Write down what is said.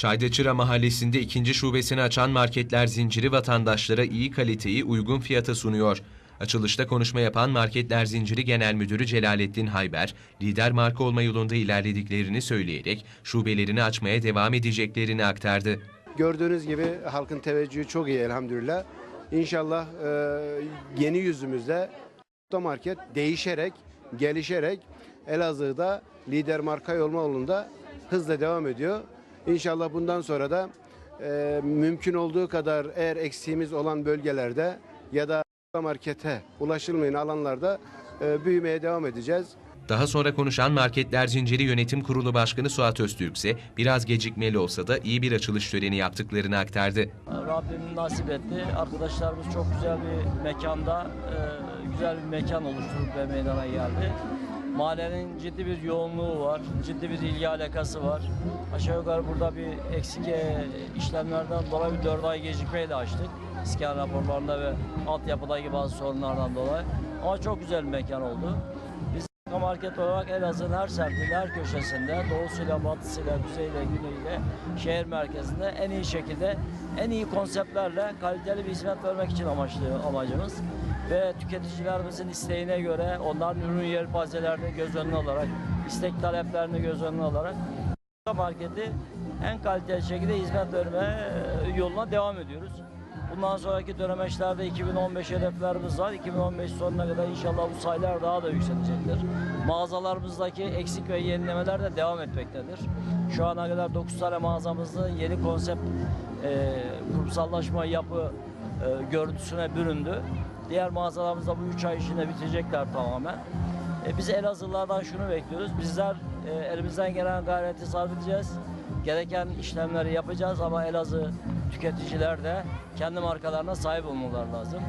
Çaydaçıra mahallesinde ikinci şubesini açan marketler zinciri vatandaşlara iyi kaliteyi uygun fiyata sunuyor. Açılışta konuşma yapan Marketler Zinciri Genel Müdürü Celalettin Hayber, lider marka olma yolunda ilerlediklerini söyleyerek şubelerini açmaya devam edeceklerini aktardı. Gördüğünüz gibi halkın teveccühü çok iyi elhamdülillah. İnşallah e, yeni yüzümüzde market değişerek, gelişerek Elazığ'da lider marka olma yolunda hızla devam ediyor. İnşallah bundan sonra da e, mümkün olduğu kadar eğer eksiğimiz olan bölgelerde ya da markete ulaşılmayan alanlarda e, büyümeye devam edeceğiz. Daha sonra konuşan Marketler Zinciri Yönetim Kurulu Başkanı Suat Öztürk ise biraz gecikmeli olsa da iyi bir açılış töreni yaptıklarını aktardı. Rabbim nasip etti. Arkadaşlarımız çok güzel bir mekanda, e, güzel bir mekan oluşturup ve meydana geldi. Mahallenin ciddi bir yoğunluğu var, ciddi bir ilgi alakası var. Aşağı yukarı burada bir eksik e, işlemlerden dolayı bir 4 ay gecikmeyle açtık. İskan raporlarında ve altyapıdaki bazı sorunlardan dolayı. Ama çok güzel bir mekan oldu. Biz market olarak Elazığ'ın her semtinde, her köşesinde, doğusuyla, batısıyla, kuzeyiyle, güneyiyle, şehir merkezinde en iyi şekilde, en iyi konseptlerle kaliteli bir hizmet vermek için amaçlı amacımız. Ve tüketicilerimizin isteğine göre onların ürün yelpazelerini göz önüne alarak, istek taleplerini göz önüne alarak marketi en kaliteli şekilde hizmet verme yoluna devam ediyoruz. Bundan sonraki dönemeçlerde 2015 hedeflerimiz var. 2015 sonuna kadar inşallah bu sayılar daha da yükselecektir. Mağazalarımızdaki eksik ve yenilemeler de devam etmektedir. Şu ana kadar 9 tane mağazamızda yeni konsept e, kurumsallaşma yapı e, görüntüsüne büründü. Diğer mağazalarımızda bu 3 ay içinde bitirecekler tamamen. E, biz Elazığlılardan şunu bekliyoruz. Bizler e, elimizden gelen gayreti sarf. Gereken işlemleri yapacağız ama Elazığ tüketiciler de kendi markalarına sahip olmaları lazım.